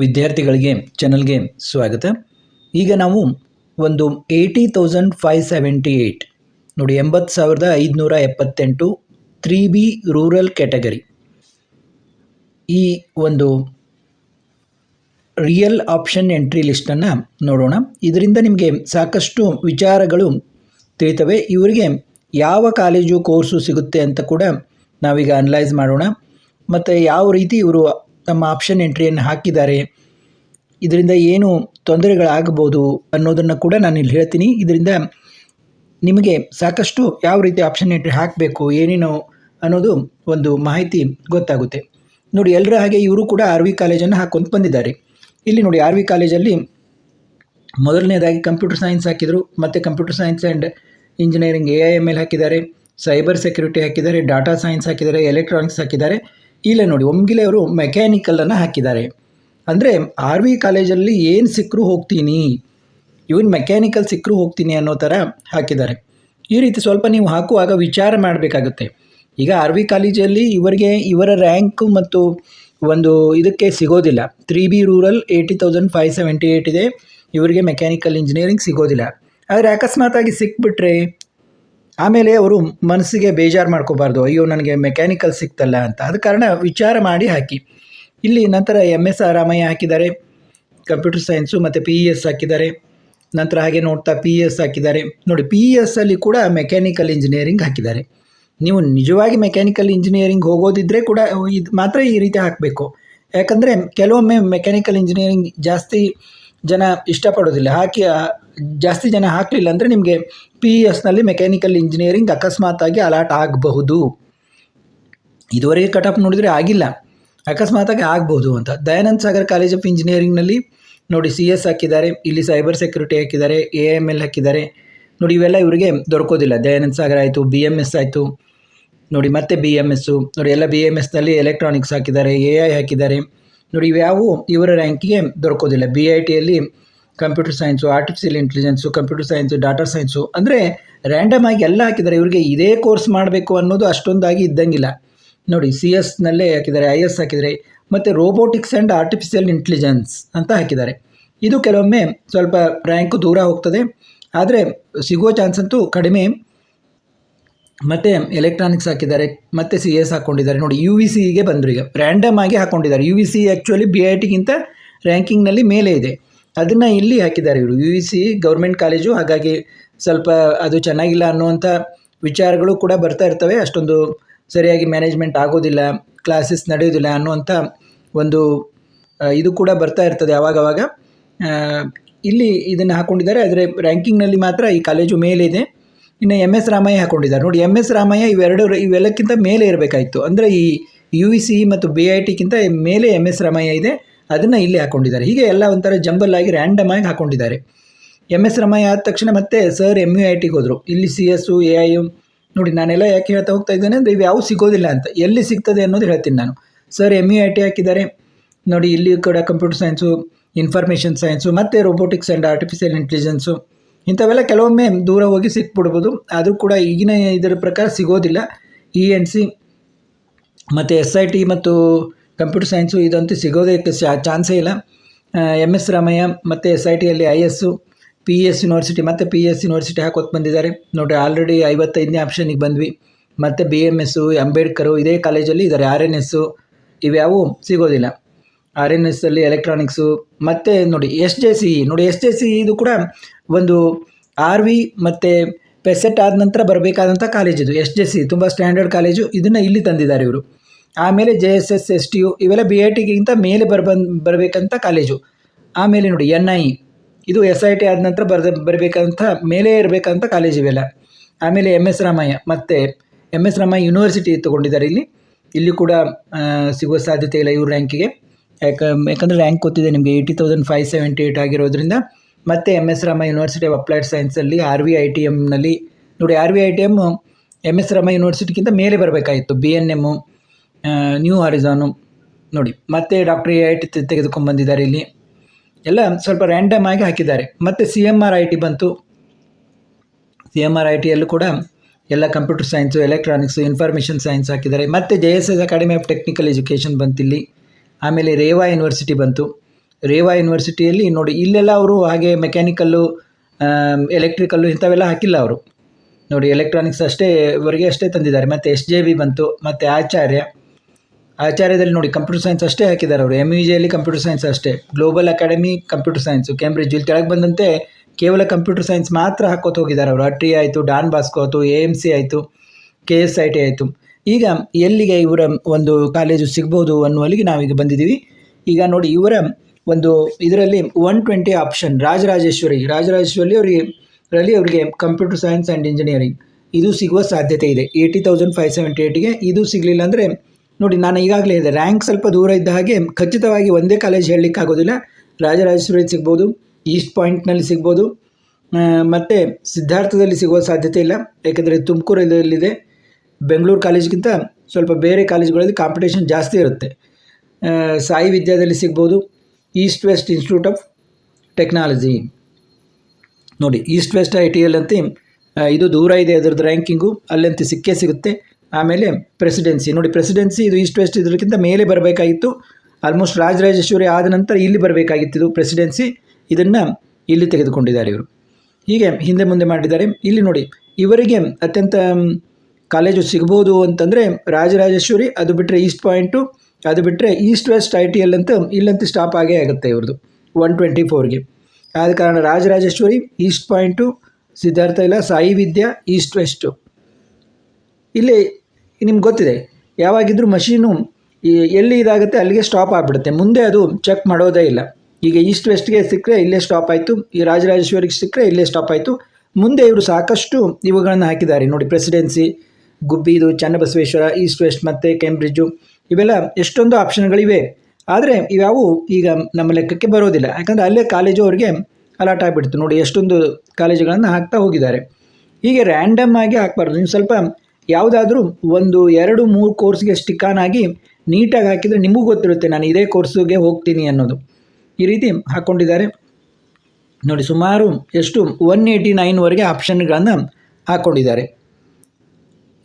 ವಿದ್ಯಾರ್ಥಿಗಳಿಗೆ ಚಾನಲ್ಗೆ ಸ್ವಾಗತ. ಈಗ ನಾವು ಒಂದು eighty thousand five seventy eight ನೋಡಿ ಎಂಬತ್ತು ಸಾವಿರದ ಐದುನೂರ ಎಪ್ಪತ್ತೆಂಟು ತ್ರೀ ಬಿ ರೂರಲ್ ಕ್ಯಾಟಗರಿ ಈ ಒಂದು ರಿಯಲ್ ಆಪ್ಷನ್ ಎಂಟ್ರಿ ಲಿಸ್ಟನ್ನು ನೋಡೋಣ. ಇದರಿಂದ ನಿಮಗೆ ಸಾಕಷ್ಟು ವಿಚಾರಗಳು ತಿಳಿತವೆ. ಇವರಿಗೆ ಯಾವ ಕಾಲೇಜು ಕೋರ್ಸು ಸಿಗುತ್ತೆ ಅಂತ ಕೂಡ ನಾವೀಗ ಅನಲೈಸ್ ಮಾಡೋಣ. ಮತ್ತು ಯಾವ ರೀತಿ ಇವರು ತಮ್ಮ ಆಪ್ಷನ್ ಎಂಟ್ರಿಯನ್ನು ಹಾಕಿದ್ದಾರೆ, ಇದರಿಂದ ಏನು ತೊಂದರೆಗಳಾಗಬಹುದು ಅನ್ನೋದನ್ನು ಕೂಡ ನಾನು ಇಲ್ಲಿ ಹೇಳ್ತೀನಿ. ಇದರಿಂದ ನಿಮಗೆ ಸಾಕಷ್ಟು ಯಾವ ರೀತಿ ಆಪ್ಷನ್ ಎಂಟ್ರಿ ಹಾಕಬೇಕು, ಏನೇನು ಅನ್ನೋದು ಒಂದು ಮಾಹಿತಿ ಗೊತ್ತಾಗುತ್ತೆ. ನೋಡಿ, ಎಲ್ಲರ ಹಾಗೆ ಇವರು ಕೂಡ ಆರ್ ವಿ ಕಾಲೇಜನ್ನು ಹಾಕ್ಕೊಂಡು ಬಂದಿದ್ದಾರೆ. ಇಲ್ಲಿ ನೋಡಿ, ಆರ್ ವಿ ಕಾಲೇಜಲ್ಲಿ ಮೊದಲನೇದಾಗಿ ಕಂಪ್ಯೂಟರ್ ಸೈನ್ಸ್ ಹಾಕಿದರು. ಮತ್ತು computer science and engineering A I M L ಹಾಕಿದ್ದಾರೆ. ಸೈಬರ್ ಸೆಕ್ಯೂರಿಟಿ ಹಾಕಿದ್ದಾರೆ. ಡಾಟಾ ಸೈನ್ಸ್ ಹಾಕಿದ್ದಾರೆ. ಎಲೆಕ್ಟ್ರಾನಿಕ್ಸ್ ಹಾಕಿದ್ದಾರೆ. ಇಲ್ಲ ನೋಡಿ ಒಮ್ಗಿಲೆ ಅವರು ಮೆಕ್ಯಾನಿಕಲನ್ನು ಹಾಕಿದ್ದಾರೆ. ಅಂದರೆ ಆರ್ ವಿ ಕಾಲೇಜಲ್ಲಿ ಏನು ಸಿಕ್ಕರೂ ಹೋಗ್ತೀನಿ ಇವನ್ ಮೆಕ್ಯಾನಿಕಲ್ ಸಿಕ್ಕರೂ ಹೋಗ್ತೀನಿ ಅನ್ನೋ ಥರ ಹಾಕಿದ್ದಾರೆ. ಈ ರೀತಿ ಸ್ವಲ್ಪ ನೀವು ಹಾಕುವಾಗ ವಿಚಾರ ಮಾಡಬೇಕಾಗುತ್ತೆ. ಈಗ ಆರ್ ವಿ ಕಾಲೇಜಲ್ಲಿ ಇವರಿಗೆ ಇವರ ರ್ಯಾಂಕು ಮತ್ತು ಒಂದು ಇದಕ್ಕೆ ಸಿಗೋದಿಲ್ಲ. Three B rural eighty thousand five seventy eight ಇದೆ. ಇವರಿಗೆ ಮೆಕ್ಯಾನಿಕಲ್ ಇಂಜಿನಿಯರಿಂಗ್ ಸಿಗೋದಿಲ್ಲ. ಆದರೆ ಅಕಸ್ಮಾತಾಗಿ ಸಿಕ್ಬಿಟ್ರೆ ಆಮೇಲೆ ಅವರು ಮನಸ್ಸಿಗೆ ಬೇಜಾರು ಮಾಡ್ಕೋಬಾರ್ದು. ಅಯ್ಯೋ, ನನಗೆ ಮೆಕ್ಯಾನಿಕಲ್ ಸಿಕ್ತಲ್ಲ ಅಂತ. ಅದ ಕಾರಣ ವಿಚಾರ ಮಾಡಿ ಹಾಕಿ. ಇಲ್ಲಿ ನಂತರ ಎಂ ಎಸ್ ರಾಮಯ್ಯ ಹಾಕಿದ್ದಾರೆ. ಕಂಪ್ಯೂಟರ್ ಸೈನ್ಸು ಮತ್ತು ಪಿ ಇ ಎಸ್ ಹಾಕಿದ್ದಾರೆ. ನಂತರ ಹಾಗೆ ನೋಡ್ತಾ ಪಿ ಇ ಎಸ್ ಹಾಕಿದ್ದಾರೆ. ನೋಡಿ ಪಿ ಇ ಎಸ್ ಅಲ್ಲಿ ಕೂಡ ಮೆಕ್ಯಾನಿಕಲ್ ಇಂಜಿನಿಯರಿಂಗ್ ಹಾಕಿದ್ದಾರೆ. ನೀವು ನಿಜವಾಗಿ ಮೆಕ್ಯಾನಿಕಲ್ ಇಂಜಿನಿಯರಿಂಗ್ ಹೋಗೋದಿದ್ದರೆ ಕೂಡ ಇದು ಮಾತ್ರ ಈ ರೀತಿ ಹಾಕಬೇಕು. ಯಾಕಂದರೆ ಕೆಲವೊಮ್ಮೆ ಮೆಕ್ಯಾನಿಕಲ್ ಇಂಜಿನಿಯರಿಂಗ್ ಜಾಸ್ತಿ ಜನ ಇಷ್ಟಪಡೋದಿಲ್ಲ ಹಾಕಿ ಜಾಸ್ತಿ ಜನ ಹಾಕಲಿಲ್ಲ ಅಂದರೆ ನಿಮಗೆ ಪಿ ಇ ಎಸ್ನಲ್ಲಿ ಮೆಕ್ಯಾನಿಕಲ್ ಇಂಜಿನಿಯರಿಂಗ್ ಅಕಸ್ಮಾತಾಗಿ ಅಲಾಟ್ ಆಗಬಹುದು. ಇದುವರೆಗೆ ಕಟಪ್ ನೋಡಿದರೆ ಆಗಿಲ್ಲ. ಅಕಸ್ಮಾತಾಗಿ ಆಗ್ಬೋದು ಅಂತ. ದಯಾನಂದ ಸಾಗರ್ ಕಾಲೇಜ್ ಆಫ್ ಇಂಜಿನಿಯರಿಂಗ್ನಲ್ಲಿ ನೋಡಿ ಸಿ ಎಸ್ ಹಾಕಿದ್ದಾರೆ, ಇಲ್ಲಿ ಸೈಬರ್ ಸೆಕ್ಯೂರಿಟಿ ಹಾಕಿದ್ದಾರೆ ಎ ಎಂ ಎಲ್ ಹಾಕಿದ್ದಾರೆ. ನೋಡಿ ಇವೆಲ್ಲ ಇವರಿಗೆ ದೊರಕೋದಿಲ್ಲ. ದಯಾನಂದ ಸಾಗರ್ ಆಯಿತು ಬಿ ಎಂ ಎಸ್ ಆಯಿತು. ನೋಡಿ ಮತ್ತೆ ಬಿ ಎಂ ಎಸ್ಸು ನೋಡಿ ಎಲ್ಲ ಬಿ ಎಂ ಎಸ್ನಲ್ಲಿ ಎಲೆಕ್ಟ್ರಾನಿಕ್ಸ್ ಹಾಕಿದ್ದಾರೆ ಎ ಐ ಹಾಕಿದ್ದಾರೆ. ನೋಡಿ ಇವ್ಯಾವು ಇವರ ರ್ಯಾಂಕಿಗೆ ದೊರಕೋದಿಲ್ಲ. B I ಟಿಯಲ್ಲಿ computer science artificial intelligence computer science data science ಅಂದರೆ ರ್ಯಾಂಡಮ್ ಆಗಿ ಎಲ್ಲ ಹಾಕಿದ್ದಾರೆ. ಇವರಿಗೆ ಇದೇ ಕೋರ್ಸ್ ಮಾಡಬೇಕು ಅನ್ನೋದು ಅಷ್ಟೊಂದಾಗಿ ಇದ್ದಂಗಿಲ್ಲ. ನೋಡಿ ಸಿ ಎಸ್ನಲ್ಲೇ ಹಾಕಿದ್ದಾರೆ ಐ ಎಸ್ ಹಾಕಿದ್ದಾರೆ, ಮತ್ತು ರೋಬೋಟಿಕ್ಸ್ ಆ್ಯಂಡ್ ಆರ್ಟಿಫಿಷಿಯಲ್ ಇಂಟೆಲಿಜೆನ್ಸ್ ಅಂತ ಹಾಕಿದ್ದಾರೆ. ಇದು ಕೆಲವೊಮ್ಮೆ ಸ್ವಲ್ಪ ರ್ಯಾಂಕು ದೂರ ಹೋಗ್ತದೆ. ಆದರೆ ಸಿಗೋ ಚಾನ್ಸ್ ಅಂತೂ ಕಡಿಮೆ. ಮತ್ತು ಎಲೆಕ್ಟ್ರಾನಿಕ್ಸ್ ಹಾಕಿದ್ದಾರೆ, ಮತ್ತು ಸಿ ಎಸ್ ಹಾಕ್ಕೊಂಡಿದ್ದಾರೆ ನೋಡಿ ಯು ವಿ ಸಿಗೆ ಬಂದರು ಈಗ. ರ್ಯಾಂಡಮ್ ಆಗಿ ಹಾಕ್ಕೊಂಡಿದ್ದಾರೆ U V C actually B I ಟಿಗಿಂತ ರ್ಯಾಂಕಿಂಗ್ನಲ್ಲಿ ಮೇಲೆ ಇದೆ. ಅದನ್ನು ಇಲ್ಲಿ ಹಾಕಿದ್ದಾರೆ ಇವರು. U V C government college ಹಾಗಾಗಿ ಸ್ವಲ್ಪ ಅದು ಚೆನ್ನಾಗಿಲ್ಲ ಅನ್ನುವಂಥ ವಿಚಾರಗಳು ಕೂಡ ಬರ್ತಾ ಇರ್ತವೆ. ಅಷ್ಟೊಂದು ಸರಿಯಾಗಿ ಮ್ಯಾನೇಜ್ಮೆಂಟ್ ಆಗೋದಿಲ್ಲ ಕ್ಲಾಸಸ್ ನಡೆಯೋದಿಲ್ಲ ಅನ್ನುವಂಥ ಒಂದು ಇದು ಕೂಡ ಬರ್ತಾ ಇರ್ತದೆ ಆವಾಗವಾಗ ಇಲ್ಲಿ ಇದನ್ನು ಹಾಕ್ಕೊಂಡಿದ್ದಾರೆ ಆದರೆ ರ್ಯಾಂಕಿಂಗ್ನಲ್ಲಿ ಮಾತ್ರ ಈ ಕಾಲೇಜು ಮೇಲಿದೆ. ಇನ್ನು ಎಂ ಎಸ್ ರಾಮಯ್ಯ ಹಾಕೊಂಡಿದ್ದಾರೆ. ನೋಡಿ ಎಂ ಎಸ್ ರಾಮಯ್ಯ ಇವೆರಡು ಇವೆಲ್ಲಕ್ಕಿಂತ ಮೇಲೆ ಇರಬೇಕಾಯಿತು. ಅಂದರೆ ಈ ಯು ವಿ ಸಿ ಮತ್ತು ಬಿ ಐ ಟಿಗಿಂತ ಮೇಲೆ ಎಂ ಎಸ್ ರಾಮಯ್ಯ ಇದೆ. ಅದನ್ನು ಇಲ್ಲಿ ಹಾಕ್ಕೊಂಡಿದ್ದಾರೆ ಹೀಗೆ ಎಲ್ಲ ಒಂಥರ ಜಂಬಲ್ ಆಗಿ ರ್ಯಾಂಡಮ್ ಆಗಿ ಹಾಕೊಂಡಿದ್ದಾರೆ. ಎಂ ಎಸ್ ರಾಮಯ್ಯ ಆದ ತಕ್ಷಣ ಮತ್ತೆ ಸರ್ ಎಂ ಯು ಐ ಟಿಗೆ ಹೋದರು. ಇಲ್ಲಿ C S A I U, ನೋಡಿ, ನಾನೆಲ್ಲ ಯಾಕೆ ಹೇಳ್ತಾ ಹೋಗ್ತಾ ಇದ್ದೇನೆ ಅಂದರೆ ಇವು ಯಾವ ಸಿಗೋದಿಲ್ಲ ಅಂತ. ಎಲ್ಲಿ ಸಿಗ್ತದೆ ಅನ್ನೋದು ಹೇಳ್ತೀನಿ ನಾನು. Sir M U I T ಹಾಕಿದ್ದಾರೆ. ನೋಡಿ, ಇಲ್ಲಿ ಕೂಡ ಕಂಪ್ಯೂಟರ್ ಸೈನ್ಸು ಇನ್ಫಾರ್ಮೇಷನ್ ಸೈನ್ಸು ಮತ್ತು ರೋಬೋಟಿಕ್ಸ್ ಆ್ಯಂಡ್ ಆರ್ಟಿಫಿಷಿಯಲ್ ಇಂಟೆಲಿಜೆನ್ಸು ಇಂಥವೆಲ್ಲ ಕೆಲವೊಮ್ಮೆ ದೂರ ಹೋಗಿ ಸಿಕ್ಬಿಡ್ಬೋದು. ಆದರೂ ಕೂಡ ಈಗಿನ ಇದರ ಪ್ರಕಾರ ಸಿಗೋದಿಲ್ಲ. ಇ ಎನ್ ಸಿ ಮತ್ತು ಎಸ್ ಐ ಟಿ ಮತ್ತು ಕಂಪ್ಯೂಟರ್ ಸೈನ್ಸು ಇದಂತೂ ಸಿಗೋದಕ್ಕೆ ಚಾನ್ಸೇ ಇಲ್ಲ. ಎಂ ಎಸ್ ರಾಮಯ್ಯ ಮತ್ತು S I ಟಿಯಲ್ಲಿ I S P S university ಮತ್ತು ಪಿ ಎಸ್ ಯೂನಿವರ್ಸಿಟಿ ಹಾಕೋತ್ ಬಂದಿದ್ದಾರೆ. ನೋಡಿರಿ ಆಲ್ರೆಡಿ ಐವತ್ತೈದನೇ ಆಪ್ಷನಿಗೆ ಬಂದ್ವಿ. ಮತ್ತು ಬಿ ಎಂ ಎಸ್ಸು ಅಂಬೇಡ್ಕರು ಇದೇ ಕಾಲೇಜಲ್ಲಿ ಇದ್ದಾರೆ. ಆರ್ ಎನ್ ಎಸ್ಸು ಇವ್ಯಾವು ಸಿಗೋದಿಲ್ಲ. ಆರ್ ಎನ್ ಎಸ್ಸಲ್ಲಿ ಎಲೆಕ್ಟ್ರಾನಿಕ್ಸು ಮತ್ತು ನೋಡಿ ಎಸ್ ಜೆ ಸಿ ಇ ನೋಡಿ ಎಸ್ ಜೆ ಸಿ ಇದು ಕೂಡ ಒಂದು ಆರ್ ವಿ ಮತ್ತು ಪೆಸೆಟ್ ಆದ ನಂತರ ಬರಬೇಕಾದಂಥ ಕಾಲೇಜ್ ಇದು. ಎಸ್ ಜೆ ಸಿ ತುಂಬ ಸ್ಟ್ಯಾಂಡರ್ಡ್ ಕಾಲೇಜು ಇದನ್ನು ಇಲ್ಲಿ ತಂದಿದ್ದಾರೆ ಇವರು. ಆಮೇಲೆ J S S S T U ಇವೆಲ್ಲ ಬಿ ಐ ಟಿಗಿಂತ ಮೇಲೆ ಬರ್ಬಂದು ಬರಬೇಕಂತ ಕಾಲೇಜು ಆಮೇಲೆ ನೋಡಿ ಎನ್ ಐ ಇದು ಎಸ್ ಐ ಟಿ ಆದ ನಂತರ ಬರೆದ, ಬರಬೇಕಂತ ಮೇಲೆ ಇರಬೇಕಂತ ಕಾಲೇಜ್ ಇವೆಲ್ಲ. ಆಮೇಲೆ ಎಂ ಎಸ್ ರಾಮಯ್ಯ, ಮತ್ತು ಎಂ ಎಸ್ ರಾಮಯ್ಯ ಯೂನಿವರ್ಸಿಟಿ ತೊಗೊಂಡಿದ್ದಾರೆ ಇಲ್ಲಿ. ಇಲ್ಲಿ ಕೂಡ ಸಿಗುವ ಸಾಧ್ಯತೆ ಇಲ್ಲ ಇವ್ರ ರ್ಯಾಂಕಿಗೆ ಯಾಕ ಯಾಕಂದರೆ ರ್ಯಾಂಕ್ ಗೊತ್ತಿದೆ ನಿಮಗೆ eighty thousand five seventy eight ಆಗಿರೋದ್ರಿಂದ, ಮತ್ತು M S Rama university of applied ಸೈನ್ಸಲ್ಲಿ R V I T ಎಮ್ನಲ್ಲಿ ನೋಡಿ R V I T M M S Rama ಯೂನಿವರ್ಸಿಟಿಗಿಂತ ಮೇಲೆ ಬರಬೇಕಾಗಿತ್ತು B N M new horizon ನೋಡಿ. ಮತ್ತೆ ಡಾಕ್ಟರ್ ಎ ಐ ಟಿ ತೆಗೆದುಕೊಂಡ್ಬಂದಿದ್ದಾರೆ ಇಲ್ಲಿ. ಎಲ್ಲ ಸ್ವಲ್ಪ ರ್ಯಾಂಡಮ್ ಆಗಿ ಹಾಕಿದ್ದಾರೆ. ಮತ್ತು C M R I T ಬಂತು. ಸಿ ಎಂ ಆರ್ ಐ ಟಿಯಲ್ಲೂ ಕೂಡ ಎಲ್ಲ computer science electronics information science ಹಾಕಿದ್ದಾರೆ. ಮತ್ತು J S S academy of technical education ಬಂತಿಲ್ಲಿ. ಆಮೇಲೆ ರೇವಾ ಯೂನಿವರ್ಸಿಟಿ ಬಂತು. ರೇವಾ ಯೂನಿವರ್ಸಿಟಿಯಲ್ಲಿ ನೋಡಿ ಇಲ್ಲೆಲ್ಲ ಅವರು ಹಾಗೆ ಮೆಕ್ಯಾನಿಕಲ್ಲು ಎಲೆಕ್ಟ್ರಿಕಲ್ಲು ಇಂಥವೆಲ್ಲ ಹಾಕಿಲ್ಲ ಅವರು. ನೋಡಿ ಎಲೆಕ್ಟ್ರಾನಿಕ್ಸ್ ಅಷ್ಟೇ ಇವರಿಗೆ ಅಷ್ಟೇ ತಂದಿದ್ದಾರೆ. ಮತ್ತು ಎಸ್ ಜೆ ವಿ ಬಂತು, ಮತ್ತು ಆಚಾರ್ಯ. ಆಚಾರ್ಯದಲ್ಲಿ ನೋಡಿ ಕಂಪ್ಯೂಟರ್ ಸೈನ್ಸ್ ಅಷ್ಟೇ ಹಾಕಿದ್ದಾರೆ ಅವರು. ಎಂ ಯು ಜಿಯಲ್ಲಿ ಕಂಪ್ಯೂಟರ್ ಸೈನ್ಸ್ ಅಷ್ಟೇ. Global academy computer science. Cambridge ಇಲ್ಲಿ ಕೆಳಗೆ ಬಂದಂತೆ ಕೇವಲ ಕಂಪ್ಯೂಟರ್ ಸೈನ್ಸ್ ಮಾತ್ರ ಹಾಕೋತ ಹೋಗಿದ್ದಾರೆ ಅವರು. ಅಟ್ರಿ ಆಯಿತು, ಡಾನ್ ಬಾಸ್ಕೋ ಆಯಿತು, ಎ ಎಂ ಸಿ ಆಯಿತು, ಕೆ ಎಸ್ ಐ ಟಿ ಆಯಿತು. ಈಗ ಎಲ್ಲಿಗೆ ಇವರ ಒಂದು ಕಾಲೇಜು ಸಿಗ್ಬೋದು ಅನ್ನುವಲ್ಲಿಗೆ ನಾವೀಗ ಬಂದಿದ್ದೀವಿ. ಈಗ ನೋಡಿ ಇವರ ಒಂದು ಇದರಲ್ಲಿ one twenty option Rajarajeshwari. Rajarajeshwari ಅವರಿಗೆ ರಲ್ಲಿ ಅವರಿಗೆ ಕಂಪ್ಯೂಟರ್ ಸೈನ್ಸ್ ಆ್ಯಂಡ್ ಇಂಜಿನಿಯರಿಂಗ್. ಇದು ಸಿಗುವ ಸಾಧ್ಯತೆ ಇದೆ. ಏಯ್ಟಿ ತೌಸಂಡ್ ಫೈವ್ ಸೆವೆಂಟಿ ಏಯ್ಟಿಗೆ ಇದು ಸಿಗಲಿಲ್ಲ ಅಂದರೆ ನೋಡಿ ನಾನು ಈಗಾಗಲೇ ಇದೆ ರ್ಯಾಂಕ್ ಸ್ವಲ್ಪ ದೂರ ಇದ್ದ ಹಾಗೆ ಖಚಿತವಾಗಿ ಒಂದೇ ಕಾಲೇಜ್ ಹೇಳಲಿಕ್ಕಾಗೋದಿಲ್ಲ ರಾಜರಾಜೇಶ್ವರಿ ಸಿಗ್ಬೋದು, ಈಸ್ಟ್ ಪಾಯಿಂಟ್ನಲ್ಲಿ ಸಿಗ್ಬೋದು. ಮತ್ತು ಸಿದ್ಧಾರ್ಥದಲ್ಲಿ ಸಿಗುವ ಸಾಧ್ಯತೆ ಇಲ್ಲ. ಯಾಕೆಂದರೆ ತುಮಕೂರಲ್ಲಿದೆ. ಬೆಂಗಳೂರು ಕಾಲೇಜ್ಗಿಂತ ಸ್ವಲ್ಪ ಬೇರೆ ಕಾಲೇಜ್ಗಳಲ್ಲಿ ಕಾಂಪಿಟೇಷನ್ ಜಾಸ್ತಿ ಇರುತ್ತೆ. ಸಾಯಿ ವಿದ್ಯಾದಲ್ಲಿ ಸಿಗ್ಬೋದು. East west institute of technology ನೋಡಿ east west I T L ಅಂತ ಇದು ದೂರ ಇದೆ ಅದರದ್ದು ರ್ಯಾಂಕಿಂಗು ಅಲ್ಲಂತೂ ಸಿಕ್ಕೇ ಸಿಗುತ್ತೆ. ಆಮೇಲೆ ಪ್ರೆಸಿಡೆನ್ಸಿ ನೋಡಿ ಪ್ರೆಸಿಡೆನ್ಸಿ ಇದು ಈಸ್ಟ್ ವೆಸ್ಟ್ ಇದಕ್ಕಿಂತ ಮೇಲೆ ಬರಬೇಕಾಗಿತ್ತು. ಆಲ್ಮೋಸ್ಟ್ ರಾಜರಾಜೇಶ್ವರಿ ಆದ ನಂತರ ಇಲ್ಲಿ ಬರಬೇಕಾಗಿತ್ತು ಇದು ಪ್ರೆಸಿಡೆನ್ಸಿ ಇದನ್ನು ಇಲ್ಲಿ ತೆಗೆದುಕೊಂಡಿದ್ದಾರೆ ಇವರು. ಹೀಗೆ ಹಿಂದೆ ಮುಂದೆ ಮಾಡಿದ್ದಾರೆ. ಇಲ್ಲಿ ನೋಡಿ, ಇವರಿಗೆ ಅತ್ಯಂತ ಕಾಲೇಜು ಸಿಗ್ಬೋದು ಅಂತಂದರೆ ರಾಜರಾಜೇಶ್ವರಿ, ಅದು ಬಿಟ್ಟರೆ ಈಸ್ಟ್ ಪಾಯಿಂಟು ಅದು ಬಿಟ್ಟರೆ east west I T L ಅಂತ ಇಲ್ಲಂತೂ ಸ್ಟಾಪ್ ಆಗೇ ಆಗುತ್ತೆ ಇವ್ರದ್ದು ಒನ್ ಟ್ವೆಂಟಿ ಫೋರ್ಗೆ ಆದ ಕಾರಣ ರಾಜರಾಜೇಶ್ವರಿ ಈಸ್ಟ್ ಪಾಯಿಂಟು ಸಿದ್ಧಾರ್ಥ ಇಲ್ಲ ಸಾಯಿ ವಿದ್ಯಾ ಈಸ್ಟ್ ವೆಸ್ಟು ಇಲ್ಲಿ ನಿಮ್ಗೆ ಗೊತ್ತಿದೆ, ಯಾವಾಗಿದ್ರೂ ಮಷೀನು ಎಲ್ಲಿ ಇದಾಗುತ್ತೆ ಅಲ್ಲಿಗೆ ಸ್ಟಾಪ್ ಆಗಿಬಿಡುತ್ತೆ. ಮುಂದೆ ಅದು ಚೆಕ್ ಮಾಡೋದೇ ಇಲ್ಲ. ಈಗ ಈಸ್ಟ್ ವೆಸ್ಟ್ಗೆ ಸಿಕ್ಕರೆ ಇಲ್ಲೇ ಸ್ಟಾಪ್ ಆಯಿತು, ಈ ರಾಜರಾಜೇಶ್ವರಿಗೆ ಸಿಕ್ಕರೆ ಇಲ್ಲೇ ಸ್ಟಾಪ್ ಆಯಿತು. ಮುಂದೆ ಇವರು ಸಾಕಷ್ಟು ಇವುಗಳನ್ನು ಹಾಕಿದ್ದಾರೆ. ನೋಡಿ ಪ್ರೆಸಿಡೆನ್ಸಿ ಗುಬ್ಬಿದು ಚನ್ನಬಸವೇಶ್ವರ, ಈಸ್ಟ್ ವೆಸ್ಟ್ ಮತ್ತು ಕೇಂಬ್ರಿಡ್ಜು, ಇವೆಲ್ಲ ಎಷ್ಟೊಂದು ಆಪ್ಷನ್ಗಳಿವೆ. ಆದರೆ ಇವ್ಯಾವು ಈಗ ನಮ್ಮ ಲೆಕ್ಕಕ್ಕೆ ಬರೋದಿಲ್ಲ. ಯಾಕಂದರೆ ಅಲ್ಲೇ ಕಾಲೇಜು ಅವ್ರಿಗೆ ಅಲಾಟ್ ಆಗಿಬಿಡ್ತು. ನೋಡಿ ಎಷ್ಟೊಂದು ಕಾಲೇಜುಗಳನ್ನು ಹಾಕ್ತಾ ಹೋಗಿದ್ದಾರೆ. ಹೀಗೆ ರ್ಯಾಂಡಮ್ ಆಗಿ ಹಾಕ್ಬಾರ್ದು. ನೀವು ಸ್ವಲ್ಪ ಯಾವುದಾದ್ರೂ ಒಂದು ಎರಡು, ಮೂರು ಕೋರ್ಸ್ಗೆ ಸ್ಟಿಕಾನ್ ಆಗಿ ನೀಟಾಗಿ ಹಾಕಿದರೆ ನಿಮಗೂ ಗೊತ್ತಿರುತ್ತೆ, ನಾನು ಇದೇ ಕೋರ್ಸಿಗೆ ಹೋಗ್ತೀನಿ ಅನ್ನೋದು. ಈ ರೀತಿ ಹಾಕ್ಕೊಂಡಿದ್ದಾರೆ ನೋಡಿ ಸುಮಾರು ಎಷ್ಟು ಒನ್ ಏಯ್ಟಿ ನೈನ್ವರೆಗೆ ಆಪ್ಷನ್ಗಳನ್ನು ಹಾಕ್ಕೊಂಡಿದ್ದಾರೆ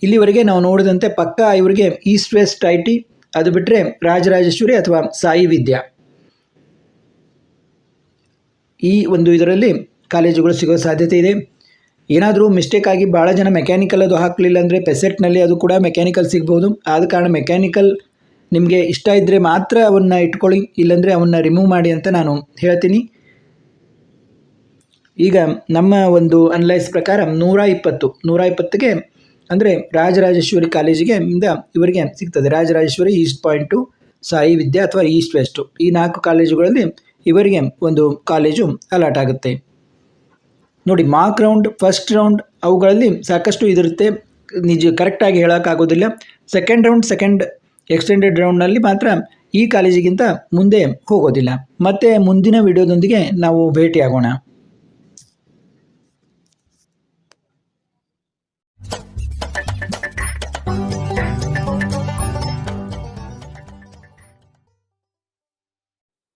ಇಲ್ಲಿವರೆಗೆ ನಾವು ನೋಡಿದಂತೆ ಪಕ್ಕ ಇವರಿಗೆ ಈಸ್ಟ್ ವೆಸ್ಟ್ ಐ ಟಿ, ಅದು ಬಿಟ್ಟರೆ ರಾಜರಾಜೇಶ್ವರಿ ಅಥವಾ ಸಾಯಿ ವಿದ್ಯಾ. ಈ ಒಂದು ಇದರಲ್ಲಿ ಕಾಲೇಜುಗಳು ಸಿಗೋ ಸಾಧ್ಯತೆ ಇದೆ. ಏನಾದರೂ ಮಿಸ್ಟೇಕ್ ಆಗಿ ಭಾಳ ಜನ ಮೆಕ್ಯಾನಿಕಲ್ ಅದು ಹಾಕಲಿಲ್ಲ ಅಂದರೆ ಪೆಸೆಟ್ನಲ್ಲಿ ಅದು ಕೂಡ ಮೆಕ್ಯಾನಿಕಲ್ ಸಿಗ್ಬೋದು. ಆದ ಕಾರಣ ಮೆಕ್ಯಾನಿಕಲ್ ನಿಮಗೆ ಇಷ್ಟ ಇದ್ದರೆ ಮಾತ್ರ ಅವನ್ನ ಇಟ್ಕೊಳ್ಳಿ, ಇಲ್ಲಾಂದರೆ ಅವನ್ನ ರಿಮೂವ್ ಮಾಡಿ ಅಂತ ನಾನು ಹೇಳ್ತೀನಿ. ಈಗ ನಮ್ಮ ಒಂದು ಅನಲೈಸ್ ಪ್ರಕಾರ ನೂರ ಇಪ್ಪತ್ತು, ನೂರ ಇಪ್ಪತ್ತಿಗೆ ಅಂದರೆ ರಾಜರಾಜೇಶ್ವರಿ ಕಾಲೇಜಿಗೆ ಇಂದ ಇವರಿಗೆ ಸಿಗ್ತದೆ. ರಾಜರಾಜೇಶ್ವರಿ ಈಸ್ಟ್ ಪಾಯಿಂಟು ಸಾಯಿ ವಿದ್ಯಾ ಅಥವಾ ಈಸ್ಟ್ ವೆಸ್ಟು. ಈ ನಾಲ್ಕು ಕಾಲೇಜುಗಳಲ್ಲಿ ಇವರಿಗೆ ಒಂದು ಕಾಲೇಜು ಅಲಾಟ್ ಆಗುತ್ತೆ. ನೋಡಿ, ಮಾರ್ಕ್ ರೌಂಡ್, ಫಸ್ಟ್ ರೌಂಡ್ ಅವುಗಳಲ್ಲಿ ಸಾಕಷ್ಟು ಇದಿರುತ್ತೆ. ನಿಜ ಕರೆಕ್ಟಾಗಿ ಹೇಳೋಕ್ಕಾಗೋದಿಲ್ಲ. ಸೆಕೆಂಡ್ ರೌಂಡ್ ಸೆಕೆಂಡ್ ಎಕ್ಸ್ಟೆಂಡೆಡ್ ರೌಂಡ್ನಲ್ಲಿ ಮಾತ್ರ ಈ ಕಾಲೇಜಿಗಿಂತ ಮುಂದೆ ಹೋಗೋದಿಲ್ಲ. ಮತ್ತೆ ಮುಂದಿನ ವಿಡಿಯೋದೊಂದಿಗೆ ನಾವು ಭೇಟಿಯಾಗೋಣ.